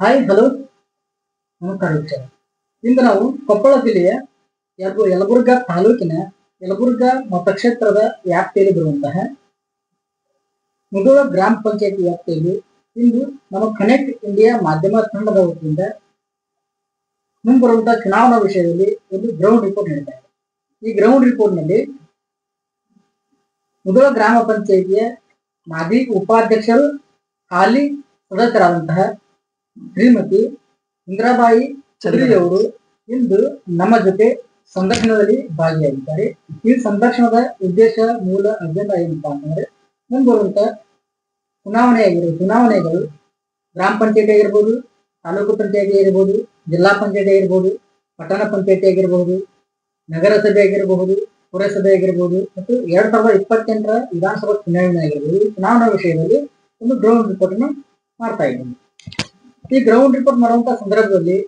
Hi hello ನಮಸ್ಕಾರ. ಇಂದು ನಾವು ಕೊಪ್ಪಳ ಜಿಲ್ಲೆಯ ಯಲಬು- ಯಲಬುರ್ಗಾ ತಾಲೂಕಿನ ಯಲಬುರ್ಗಾ ಮತಕ್ಷೇತ್ರದ ವ್ಯಾಪ್ತಿಯಲ್ಲಿ ಬರುವಂತಹ ಮುಗುಳ ಗ್ರಾಮ ಪಂಚಾಯತ್ ವ್ಯಾಪ್ತಿಯಲ್ಲಿ ಇಂದು ನಮ್ಮ ಕನೆಕ್ಟ್ ಇಂಡಿಯಾ ಮಾಧ್ಯಮ ತಂಡದ ವತಿಯಿಂದ ಮುಂಬರುವಂತಹ ಚುನಾವಣಾ ವಿಷಯದಲ್ಲಿ ಒಂದು ಗ್ರೌಂಡ್ ರಿಪೋರ್ಟ್ ನೀಡಿದ್ದಾರೆ ಈ ಗ್ರೌಂಡ್ ರಿಪೋರ್ಟ್ನಲ್ಲಿ ಮುಧೋಳ ಗ್ರಾಮ ಪಂಚಾಯಿತಿಯ ಮಾಜಿ ಉಪಾಧ್ಯಕ್ಷರು, ಹಾಲಿ ಸದಸ್ಯರಾದಂತಹ ಶ್ರೀಮತಿ ಇಂದ್ರಾಬಾಯಿ ಚೌಧರಿಯವರು ಇಂದು ನಮ್ಮ ಜೊತೆ ಸಂದರ್ಶನದಲ್ಲಿ ಭಾಗಿಯಾಗಿದ್ದಾರೆ. ಈ ಸಂದರ್ಶನದ ಉದ್ದೇಶ ಮೂಲ ಅಜೆಂಡಾ ಏನಪ್ಪಾ ಅಂತಂದ್ರೆ ಮುಂಬರುವಂತ ಚುನಾವಣೆ ಚುನಾವಣೆಗಳು ಗ್ರಾಮ ಪಂಚಾಯತಿ ಆಗಿರ್ಬೋದು ತಾಲೂಕು ಪಂಚಾಯತಿ ಆಗಿರ್ಬೋದು ಜಿಲ್ಲಾ ಪಂಚಾಯತಿ ಆಗಿರ್ಬೋದು ಪಟ್ಟಣ ಪಂಚಾಯತಿ ಆಗಿರ್ಬೋದು ನಗರಸಭೆ ಆಗಿರಬಹುದು ಪುರಸಭೆ ಆಗಿರ್ಬೋದು ಮತ್ತು ಎರಡ್ ಸಾವಿರದ ಇಪ್ಪತ್ತೆಂಟರ ವಿಧಾನಸಭಾ ಚುನಾವಣೆ ಆಗಿರ್ಬೋದು ಚುನಾವಣಾ ವಿಷಯದಲ್ಲಿ ಒಂದು ಡ್ರೋನ್ ರಿಪೋರ್ಟ್ ಅನ್ನು ಮಾಡ್ತಾ ಇದ್ದೀನಿ. ಈ ಗ್ರೌಂಡ್ ರಿಪೋರ್ಟ್ ಮಾಡುವಂತ ಸಂದರ್ಭದಲ್ಲಿ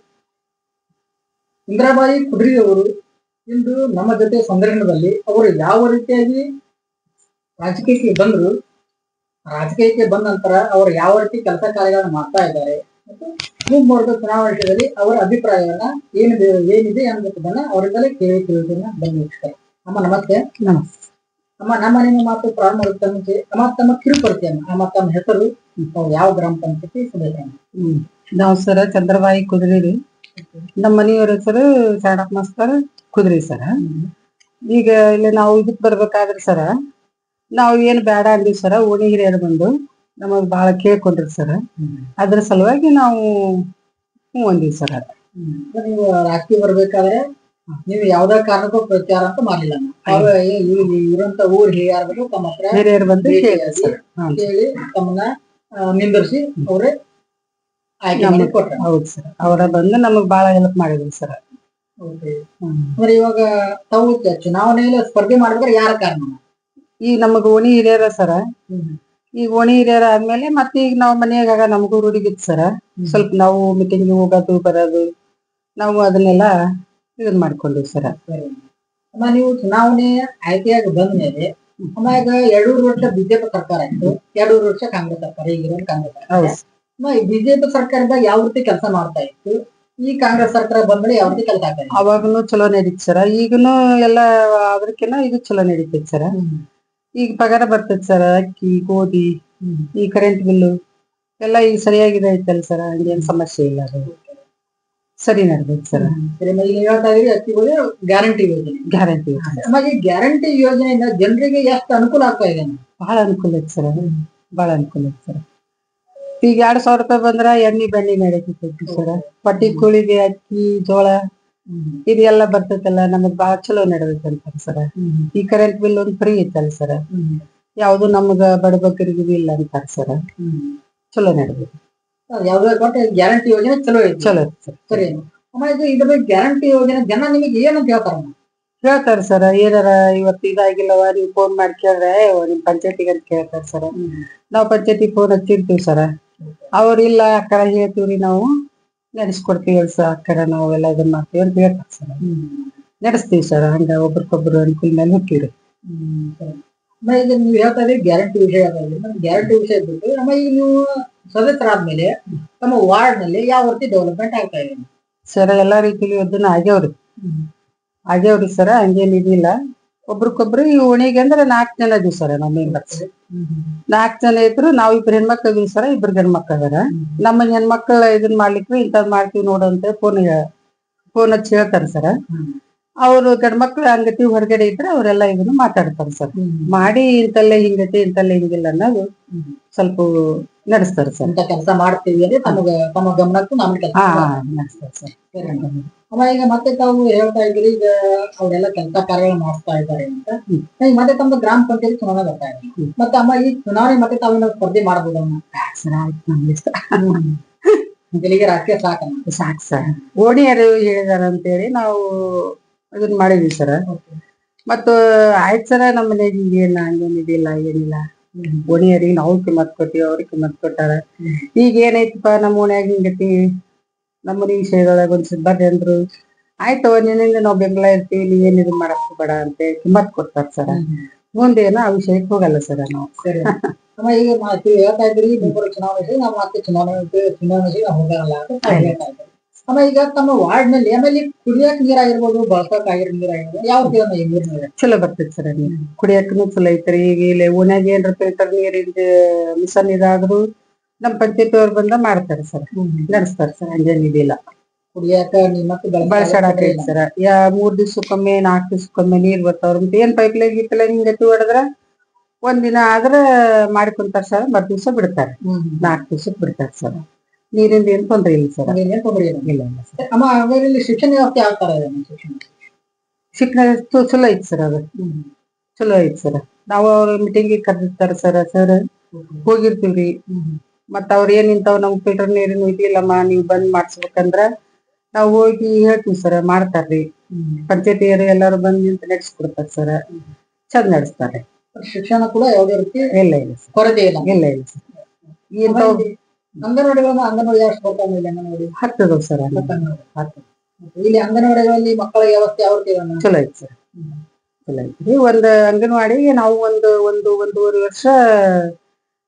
ಇಂದ್ರಾಬಾಯಿ ಕುಡ್ರಿ ಅವರು ಇಂದು ನಮ್ಮ ಜೊತೆ ಸಂದರ್ಭದಲ್ಲಿ ಅವರು ಯಾವ ರೀತಿಯಾಗಿ ರಾಜಕೀಯಕ್ಕೆ ಬಂದ್ರು, ರಾಜಕೀಯಕ್ಕೆ ಬಂದ ನಂತರ ಅವರು ಯಾವ ರೀತಿ ಕೆಲಸ ಕಾರ್ಯಗಳನ್ನು ಮಾಡ್ತಾ ಇದ್ದಾರೆ ಮತ್ತು ಚುನಾವಣೆಯಲ್ಲಿ ಚುನಾವಣಾ ವಿಷಯದಲ್ಲಿ ಅವರ ಅಭಿಪ್ರಾಯವನ್ನ ಏನಿದೆ ಏನಿದೆ ಅನ್ನೋದನ್ನ ಅವರಿಂದಲೇ ಕೇಳಿ ತಿಳಿದನ್ನ ಬಂದಿರ್ತಾರೆ ಅಮ್ಮ, ನಮಸ್ತೆ ನಮಸ್ತೆ. ಅಮ್ಮ ನಮ್ಮ ನಿಮ್ಮ ಮಾತು ಪ್ರಾರಂಭ ಮುಂಚೆ ಅಮ್ಮ ತಮ್ಮ ಕಿರುಪರಿಚಯ ಅಮ್ಮ ತಮ್ಮ ಹೆಸರು ಯಾವ ಗ್ರಾಮ ಪಂಚಾಯತಿ ಸದಸ್ಯ ನಾವು ಸರ ಚಂದ್ರಬಾಯಿ ಕುದುರೆ ರೀ ನಮ್ಮ ಮನೆಯವ್ರ ಹೆಸರು ಚಾಡಪ್ಪ ಮಾಸ್ತರ್ ಕುದ್ರಿ ಸರ ಈಗ ಇಲ್ಲಿ ನಾವು ಇದಕ್ ಬರ್ಬೇಕಾದ್ರೆ ಸರ ನಾವು ಏನ್ ಬೇಡ ಅಂದ್ವಿ ಸರ ಓಣಿ ಹಿರಿಯರು ಬಂದು ನಮಗ್ ಬಹಳ ಕೇಳ್ಕೊಂಡ್ರಿ ಸರ ಅದ್ರ ಸಲುವಾಗಿ ನಾವು ಹ್ಞೂ ಅಂದ್ವಿ ಸರ ನೀವು ರಾಜಕೀಯ ಬರ್ಬೇಕಾದ್ರೆ ನೀವು ಯಾವ್ದೇ ಕಾರಣಕ್ಕೂ ಪ್ರಚಾರ ಅಂತ ಮಾಡಲಿಲ್ಲ ಇರುವಂತ ಊರ್ ಹಿರಿಯರು ತಮ್ಮ ಹತ್ರ ಹಿರಿಯರು ಬಂದು. ಕೇಳಿ ತಮ್ಮನ್ನ ನಿಂದರ್ಸಿ ಅವ್ರೆ ಆಯ್ಕೆ ಮಾಡಿ ಕೊಟ್ರ. ಹೌದು ಸರ್. ಅವರ ಬಂದು ನಮಗ್ ಬಹಳ ಹೆಲ್ಪ್ ಮಾಡಿದ್ರು ಸರ್. ಅಂದ್ರೆ ಇವಾಗ ತಾವು ಚುನಾವಣೆಯಲ್ಲಿ ಸ್ಪರ್ಧೆ ಮಾಡಿದ್ರೆ ಯಾರ ಕಾರಣ? ಈಗ ನಮಗ್ ಓಣಿ ಹಿರಿಯರ ಸರ. ಈಗ ಓಣಿ ಹಿರಿಯರ ಆದ್ಮೇಲೆ ಮತ್ತೆ ಈಗ ನಾವು ಮನೆಯಾಗ ನಮಗೂ ರೂಢಿಗಿತ್ತು ಸರ್. ಸ್ವಲ್ಪ ನಾವು ಮೀಟಿಂಗ್ ಹೋಗೋದು ಬರೋದು ನಾವು ಅದನ್ನೆಲ್ಲ ಇದನ್ ಮಾಡ್ಕೊಂಡ್ವಿ ಸರ್. ಅಮ್ಮ ನೀವು ಚುನಾವಣೆ ಆಯ್ಕೆಯಾಗಿ ಬಂದ ಮೇಲೆ ಆಮ್ಯಾಗ ಎರಡೂರು ವರ್ಷ ಬಿಜೆಪಿ ಸರ್ಕಾರ ಆಯ್ತು ಎರಡೂರು ವರ್ಷ ಕಾಂಗ್ರೆಸ್ ಸರ್ಕಾರ ಈಗಿರೋ ಕಾಂಗ್ರೆಸ್ ಸರ್ಕಾರ. ಬಿಜೆಪಿ ಸರ್ಕಾರದಾಗ ಯಾವ ರೀತಿ ಕೆಲಸ ಮಾಡ್ತಾ ಇತ್ತು? ಈ ಕಾಂಗ್ರೆಸ್ ಸರ್ಕಾರ ಬಂದ್ಮೇಲೆ ಯಾವ ರೀತಿ ಕೆಲಸ ಆಗ್ತಾ ಅವಾಗನು ಚಲೋ ನಡೀತ್ ಸರ. ಈಗನು ಎಲ್ಲ ಅದಕ್ಕಿನ್ನ ಇದು ಚಲೋ ನಡೀತೈತಿ ಸರ. ಈಗ ಪಗಾರ ಬರ್ತೈತಿ ಸರ. ಅಕ್ಕಿ ಗೋಧಿ ಈ ಕರೆಂಟ್ ಬಿಲ್ಲು ಎಲ್ಲ ಈಗ ಸರಿಯಾಗಿದೆ ಐತಲ್ಲ ಸರ್. ಹಂಗೇನ್ ಸಮಸ್ಯೆ ಇಲ್ಲ ಅದು. ಸರಿ ನಡ್ಬೇಕು ಸರ್. ಈಗ ಹೇಳ್ತಾ ಇದೀರಿ ಗ್ಯಾರಂಟಿ ಯೋಜನೆ. ಗ್ಯಾರಂಟಿ ಯೋಜನೆ. ಈ ಗ್ಯಾರಂಟಿ ಯೋಜನೆಯಿಂದ ಜನರಿಗೆ ಎಷ್ಟು ಅನುಕೂಲ ಆಗ್ತಾ ಇದೆ? ಬಹಳ ಅನುಕೂಲ ಐತಿ ಸರ್. ಬಹಳ ಅನುಕೂಲ ಐತಿ ಸರ್. ಈಗ ಎರಡ್ ಸಾವಿರ ರೂಪಾಯಿ ಬಂದ್ರ ಎಣ್ಣೆ ಬೆಣ್ಣೆ ನಡೀತೈತಿ ಸರ್. ಪಟ್ಟಿ ಕೂಳಿಗೆ ಅಕ್ಕಿ ಜೋಳ ಇದೆಲ್ಲ ಬರ್ತೈತಲ್ಲ ನಮಗ್ ಬಹಳ ಚಲೋ ನಡೆದೈತಂತಾರ ಸರ್. ಈ ಕರೆಂಟ್ ಬಿಲ್ ಒಂದ್ ಫ್ರೀ ಐತಲ್ಲ ಸರ್. ಯಾವ್ದು ನಮಗ ಬಡಬಗ್ಗರಿಗೆ ಇಲ್ಲ ಅಂತಾರ ಸರ್. ಚಲೋ ನಡೆದೈತಿ. ಕೊಟ್ಟು ಗ್ಯಾರಂಟಿ ಯೋಜನೆ ಚಲೋ ಐತಿ. ಚಲೋ ಐತಿ. ಸರ್. ಇದು ಇದ್ರ ಬಗ್ಗೆ ಗ್ಯಾರಂಟಿ ಯೋಜನೆ ಜನ ನಿಮಗೆ ಏನಂತ ಹೇಳ್ತಾರ ಹೇಳ್ತಾರೆ ಸರ್ ಏನಾರ ಇವತ್ತು ಇದಾಗಿಲ್ಲವ ನೀವು ಫೋನ್ ಮಾಡಿ ಕೇಳ್ರೆ ನಿಮ್ ಪಂಚಾಯತಿಗೆ ಅಂತ ಕೇಳ್ತಾರೆ ಸರ್. ನಾವ್ ಪಂಚಾಯತಿ ಫೋನ್ ಹಚ್ಚಿರ್ತೀವಿ ಸರ್. ಅವ್ರ ಇಲ್ಲ ಅಕ್ಕರ ಹೇಳ್ತೀವ್ರಿ ನಾವು. ನಡೆಸ್ಕೊಡ್ತೀವಿ ಸರ್ ಅಕ್ಕರ ನಾವು ಎಲ್ಲ ಇದನ್ನ ಮಾಡ್ತೀವಿ ಅಂತ ಹೇಳ್ತಾರೆ ಸರ್. ನಡೆಸ್ತೀವಿ ಸರ್ ಹಂಗ ಒಬ್ರಿಗೊಬ್ರು ಅನುಕೂಲ ಮೇಲೆ ಈಗ ನೀವು ಹೇಳ್ತಾ ಇದ್ದೀರಿ ಗ್ಯಾರಂಟಿ ವಿಷಯ ಗ್ಯಾರಂಟಿ ವಿಷಯ ಬಿಟ್ಟು ಈಗ ನೀವು ಸದಸ್ಯರಾದ್ಮೇಲೆ ತಮ್ಮ ವಾರ್ಡ್ನಲ್ಲಿ ಯಾವ ರೀತಿ ಡೆವಲಪ್ಮೆಂಟ್ ಆಗ್ತಾ ಇದೆ ಸರ್ ಎಲ್ಲಾ ರೀತಿಲಿ ಇದನ್ನ ಆಗ್ಯಾವ್ರಿ. ಆಗ್ಯಾವ್ರಿ ಸರ್ ಹಂಗೇನ್ ಇದಿಲ್ಲ ಒಬ್ರಿಗೊಬ್ರು ಈ ಓಣಿಗೆ ಅಂದ್ರೆ ನಾಲ್ಕು ಜನ ಇದೀವಿ ಸರ್ ನಮ್ಮ ಮೆಂಬರ್ಸ್ ನಾಲ್ಕು ಜನ ಇದ್ರು ನಾವ್ ಇಬ್ರು ಹೆಣ್ಮಕ್ಳು ಇದೀವಿ ಸರ್ ಇಬ್ರು ಗಂಡ್ಮಕ್ಳು ಅದಾರ ನಮ್ಮ ಹೆಣ್ಮಕ್ಳ ಇದನ್ ಮಾಡ್ಲಿಕ್ಕೆ ಇಂಥದ್ ಮಾಡ್ತೀವಿ ನೋಡು ಅಂತ ಫೋನ್ ಫೋನ್ ಹಚ್ಚಿ ಹೇಳ್ತಾರ ಸರ್. ಅವ್ರು ಗಂಡ್ಮಕ್ಳು ಹಂಗತಿ ಹೊರಗಡೆ ಇದ್ರೆ ಅವರೆಲ್ಲ ಇದನ್ನ ಮಾತಾಡ್ತಾರ ಸರ್. ಮಾಡಿ ಇಂತಲ್ಲೇ ಹಿಂಗತಿ ಇಂತಲ್ಲೇ ಹಿಂಗಿಲ್ಲ ಅನ್ನೋದು ಸ್ವಲ್ಪ ನಡೆಸ್ತಾರೆ ಸರ್. ಅಂತ ಕೆಲಸ ಮಾಡ್ತೀವಿ ಅಂದ್ರೆ ತಮಗ ತಮ್ಮ ಗಮನಕ್ಕೂ ನಮ್ಗೆ ಕೆಲಸ ನಡೆಸ್ತಾರ ಸರ್. ಅಮ್ಮ ಈಗ ಮತ್ತೆ ತಾವು ಹೇಳ್ತಾ ಇದ್ರಿ ಈಗ ಅವರೆಲ್ಲ ಕೆಲಸ ಕಾರ್ಯಗಳು ಮಾಡ್ತಾ ಇದ್ದಾರೆ ಅಂತ. ಈಗ ಮತ್ತೆ ತಮ್ಮ ಗ್ರಾಮ ಪಂಚಾಯತ್ ಚುನಾವಣೆ ಬರ್ತಾ ಇದೆ. ಮತ್ತೆ ಅಮ್ಮ ಈ ಚುನಾವಣೆ ಮತ್ತೆ ತಾವೇನಾದ್ರು ಸ್ಪರ್ಧೆ ಮಾಡ್ಬೋದು ಅಮ್ಮ. ಗೆಲಿಗೆ ರಾಜಕೀಯ ಸಾಕಮ್ಮ ಸಾಕು ಸರ್. ಓಣಿಯರು ಹೇಳಿದಾರ ಅಂತೇಳಿ ನಾವು ಇದನ್ನ ಮಾಡಿದ್ವಿ ಸರ್. ಮತ್ತು ಆಯ್ತು ಸರ ನಮ್ಮ ಮನೆಗೆ ಹಿಂಗೇನ ಹಂಗೇನ್ ಇದಿಲ್ಲ ಏನಿಲ್ಲ. ಓಣಿಯರಿಗೆ ನಾವು ಕಿಮ್ಮತ್ ಕೊಟ್ಟಿವಿ ಅವ್ರಿಗೆ ಕಿಮ್ಮತ್ ಕೊಟ್ಟಾರ. ಈಗ ಏನೈತಪ್ಪ ನಮ್ಮ ಓಣ್ಯಾಗ ಹಿಂಗತಿ? ನಮ್ಮ ಮನೆ ವಿಷಯದೊಳಗೆ ಒಂದು ಬರ್ರಿ ಅಂದ್ರು ಆಯ್ತು ನಿನ್ನಿಂದ ನಾವು ಬೆಂಬಲ ಇರ್ತೀವಿ ನೀ ಏನ್ ಇದು ಮಾಡಕ್ ಬೇಡ ಅಂತ ಕಿಮ್ಮತ್ ಕೊಡ್ತಾರ ಸರ್. ಮುಂದೇನು ಆ ವಿಷಯಕ್ಕೆ ಹೋಗಲ್ಲ ಸರ ನಾವು. ಸರಿ. ಅಮ್ಮ ಈಗ ಹೇಳ್ತಾ ಇದ್ರಿ ಚುನಾವಣೆ ಮತ್ತೆ ಚುನಾವಣೆ ಚುನಾವಣೆಗೆ ಹೋಗಲ್ಲ ಅಂತ ಹೇಳ್ತಾ ಇದ್ರಿ. ಅಮ್ಮ ಈಗ ತಮ್ಮ ವಾರ್ಡ್ನಲ್ಲಿ ಆಮೇಲೆ ಕುಡಿಯಕ್ ನೀರಾಗಿರ್ಬೋದು ಬಳಸಕ್ ಆಗಿರೋ ನೀರಾಗಿರ್ಬೋದು ಯಾವ ರೀತಿ ಈ ನೀರಿನ ಚಲೋ ಬರ್ತೈತಿ ಸರ್ ನೀರು ಕುಡಿಯಾಕನು ಚಲೋ ಐತ್ರಿ. ಈಗ ಇಲ್ಲಿ ಓಣ್ಯಾಗ ಏನ್ರ ಫಿಲ್ಟರ್ ನೀರಿಂದ ಮಿಷನ್ ಇದಾದ್ರು ನಮ್ ಪಂಚಾಯತ್ ಅವ್ರು ಬಂದ ಮಾಡ್ತಾರೆ ಸರ್. ನಡೆಸ್ತಾರೆ ಸರ್ ಹಂಗೇನ್ ಇದಿಲ್ಲ. ಕುಡಿಯಾಕ ನೀರ್ ಬಳಸಾಡಕ್ ಸರ್. ಯಾ ಮೂರ್ ದಿವ್ಸಕ್ಕೊಮ್ಮೆ ನಾಲ್ಕ್ ದಿವ್ಸಕ್ಕೊಮ್ಮೆ ನೀರ್ ಬರ್ತಾವ್ರ ಮತ್ತೆ ಏನ್ ಪೈಪ್ ಲೈನ್ ಗಿಪ್ ಲೈನ್ ಎತ್ತಿ ಹೊಡೆದ್ರ ಒಂದಿನ ಆದ್ರ ಮಾಡಿಕೊಂತಾರ ಸರ್. ಮರ್ ದಿವ್ಸ ಬಿಡ್ತಾರೆ. ನಾಲ್ಕ್ ದಿವ್ಸಕ್ ಬಿಡ್ತಾರೆ ಸರ್. ನೀರಿಂದ ಏನ್ ತೊಂದರೆ ಇಲ್ಲ ಸರ್. ಏನ್ ತೊಂದ್ರೆ ಇಲ್ಲ. ಇಲ್ಲ ಇಲ್ಲ ಸರ್. ಅಮ್ಮ ಹಾಗಾದ್ರೆ ಇಲ್ಲಿ ಶಿಕ್ಷಣ ವ್ಯವಸ್ಥೆ ಯಾವ ಇದೆ ನಮ್ಮ ಶಿಕ್ಷಣ? ಶಿಕ್ಷಣ ಚಲೋ ಐತಿ ಸರ್ ಅದು. ಚಲೋ ಐತಿ ಸರ್. ನಾವು ಅವ್ರ ಮೀಟಿಂಗ್ ಕರೆದಿರ್ತಾರ ಸರ್ ಸರ್. ಹೋಗಿರ್ತೀವ್ರಿ. ಮತ್ತ ಅವ್ರ ಏನ್ ಇಂತಾವ್ ನಮ್ ಫಿಲ್ಟರ್ ನೀರಿನ ಇದಿಲ್ಲಮ್ಮ ನೀವ್ ಬಂದ್ ಮಾಡ್ಸ್ಬೇಕಂದ್ರ ನಾವ್ ಹೋಗಿ ಹೇಳ್ತೀವಿ ಸರ್ ಮಾಡ್ತಾರ್ರಿ. ಪಂಚಾಯತಿಯರು ಎಲ್ಲಾರು ಬಂದ್ ನಿಂತ ನಡೆಸ್ಕೊಡ್ತಾರ ಸರ್. ಚಂದ್ ನಡೆಸ್ತಾರೆ. ಶಿಕ್ಷಣ ಕೂಡ ಯಾವುದೇ ರೀತಿ ಇಲ್ಲ ಇಲ್ಲ ಕೊರತೆ ಇಲ್ಲ. ಇಲ್ಲ ಇಲ್ಲ ಸರ್. ಅಂಗನವಾಡಿಗಳನ್ನ ಅಂಗನವಾಡಿ ಎಷ್ಟು ಕೊಡ್ತಾ ಇಲ್ಲಿ ಅಂಗನವಾಡಿ? ಹತ್ತದ ಸರ್. ಹತ್ತು. ಇಲ್ಲಿ ಅಂಗನವಾಡಿಗಳಲ್ಲಿ ಮಕ್ಕಳ ವ್ಯವಸ್ಥೆ ಯಾವ ರೀತಿ? ಚಲೋ ಐತಿ ಸರ್. ಚಲೋ ಐತಿ. ಒಂದ್ ಅಂಗನವಾಡಿಗೆ ನಾವು ಒಂದು ಒಂದು ಒಂದೂವರೆ ವರ್ಷ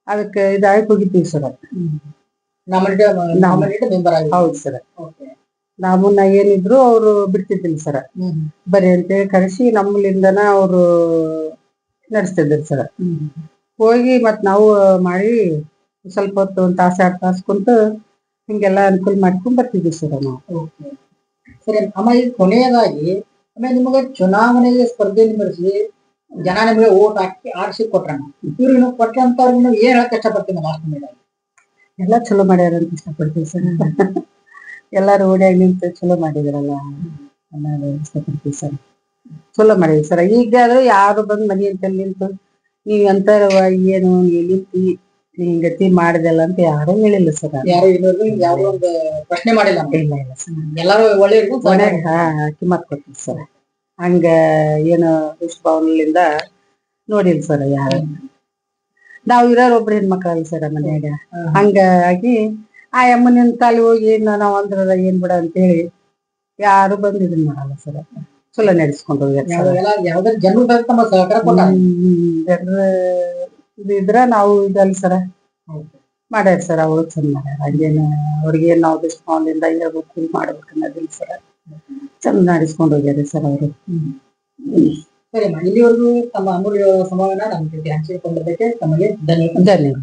ಅದಕ್ಕೆ ಇದಾಗಿ ಹೋಗಿದ್ದೀವಿ ಸರ್. ಹೌದು ಸರ್. ಓಕೆ. ನಮ್ಮನ್ನ ಏನಿದ್ರು ಅವ್ರು ಬಿಡ್ತಿದ್ದಿಲ್ಲ ಸರ್. ಅಂತ ಅಂತೇಳಿ ಕರೆಸಿ ನಮ್ಮಲಿಂದನ ಅವರು ನಡೆಸ್ತಿದ್ರು ಸರ್. ಹೋಗಿ ಮತ್ ನಾವು ಮಾಡಿ ಸ್ವಲ್ಪ ಹೊತ್ತು ಒಂದು ತಾಸ ಎರಡ್ ತಾಸು ಕುಂತು ಹಿಂಗೆಲ್ಲ ಅನುಕೂಲ ಮಾಡ್ಕೊಂಡ್ ಬರ್ತಿದ್ವಿ ಸರ್ ನಾವು. ಸರಿ ಅಮ್ಮ ಈಗ ಕೊನೆಯದಾಗಿ ಆಮೇಲೆ ನಿಮಗೆ ಚುನಾವಣೆಗೆ ಸ್ಪರ್ಧೆ ನಿಮಿಸಿ ಜನ ನಿಮಗೆ ಓಟ್ ಹಾಕಿ ಆರಿಸಿ ಕೊಟ್ರಣ್ಣ ನೀವು ಕೊಟ್ಟಂತವ್ರು ನೀವು ಏನ್ ಹೇಳಕ್ ಇಷ್ಟಪಡ್ತೀನಿ ಲಾಸ್ಟ್ ಮೇಲೆ ಎಲ್ಲ ಚಲೋ ಮಾಡ್ಯಾರ ಅಂತ ಇಷ್ಟಪಡ್ತೀವಿ ಸರ್. ಎಲ್ಲಾರು ಓಡಿಯಾಗಿ ನಿಂತು ಚಲೋ ಮಾಡಿದ್ರಲ್ಲ ಅನ್ನೋದು ಇಷ್ಟಪಡ್ತೀವಿ ಸರ್. ಚಲೋ ಮಾಡಿದ್ವಿ ಸರ್. ಈಗ ಆದ್ರೆ ಯಾರು ಬಂದು ಮನೆ ಅಂತ ನಿಂತು ನೀವ್ ಎಂತಾರವ ಏನು ನೀವು ನಿಂತಿ ನೀನ್ ಮಾಡಿದೆಲ್ಲ ಅಂತ ಯಾರು ಹೇಳಿಲ್ಲ ಸರ್. ಯಾರು ಇನ್ನೊಂದು ಯಾವ್ದೋ ಒಂದು ಪ್ರಶ್ನೆ ಮಾಡಿಲ್ಲ. ಇಲ್ಲ ಇಲ್ಲ ಸರ್. ಎಲ್ಲಾರು ಒಳ್ಳೆಯವ್ರಿಗೂ ಹಾ ಹಾಕಿ ಕೊಡ್ತೀವಿ ಸರ್. ಹಂಗ ಏನು ದುಷ್ಭಾವನೆಯಿಂದ ನೋಡಿಲ್ಲ ಸರ್ ಯಾರು. ನಾವು ಇರೋರು ಒಬ್ರು ಹೆಣ್ಮಕ್ಳಲ್ಲ ಸರ್ ಮನ್ಯಾಗ. ಹಂಗಾಗಿ ಆ ಅಮ್ಮನಿನ ತಾಲಿ ಹೋಗಿ ನಾವು ಅಂದ್ರ ಏನ್ ಬಿಡ ಅಂತೇಳಿ ಯಾರು ಬಂದ್ ಇದನ್ ಮಾಡಲ್ಲ ಸರ್. ಚಲೋ ನಡೆಸ್ಕೊಂಡು ಹೋಗ್ಯಾರ ಜನರು ಇದ್ರ ನಾವು ಇದಲ್ಲ ಸರ ಮಾಡ್ಯಾರ ಸರ್ ಅವರು ಚಂದ ಮಾಡ್ಯಾರ. ಹಂಗೇನು ಅವ್ರಿಗೆ ನಾವು ದುಷ್ಭಾವನೆಯಿಂದ ಹೇಳ್ಬೇಕು ಮಾಡ್ಬೇಕು ಅನ್ನೋದಿಲ್ಲ ಸರ್. ಚಂದ ನಡೆಸ್ಕೊಂಡು ಹೋಗ್ಯಾರ ಸರ್ ಅವರು. ಸರಿ ಇಲ್ಲಿವರೆಗೂ ತಮ್ಮ ಅಮೂಲ್ಯ ಸಮಯನ ನಮ್ಮ ಜೊತೆ ಹಂಚಿಕೊಂಡಿದ್ದಕ್ಕೆ ತಮಗೆ ಧನ್ಯವಾದ. ಧನ್ಯವಾದ.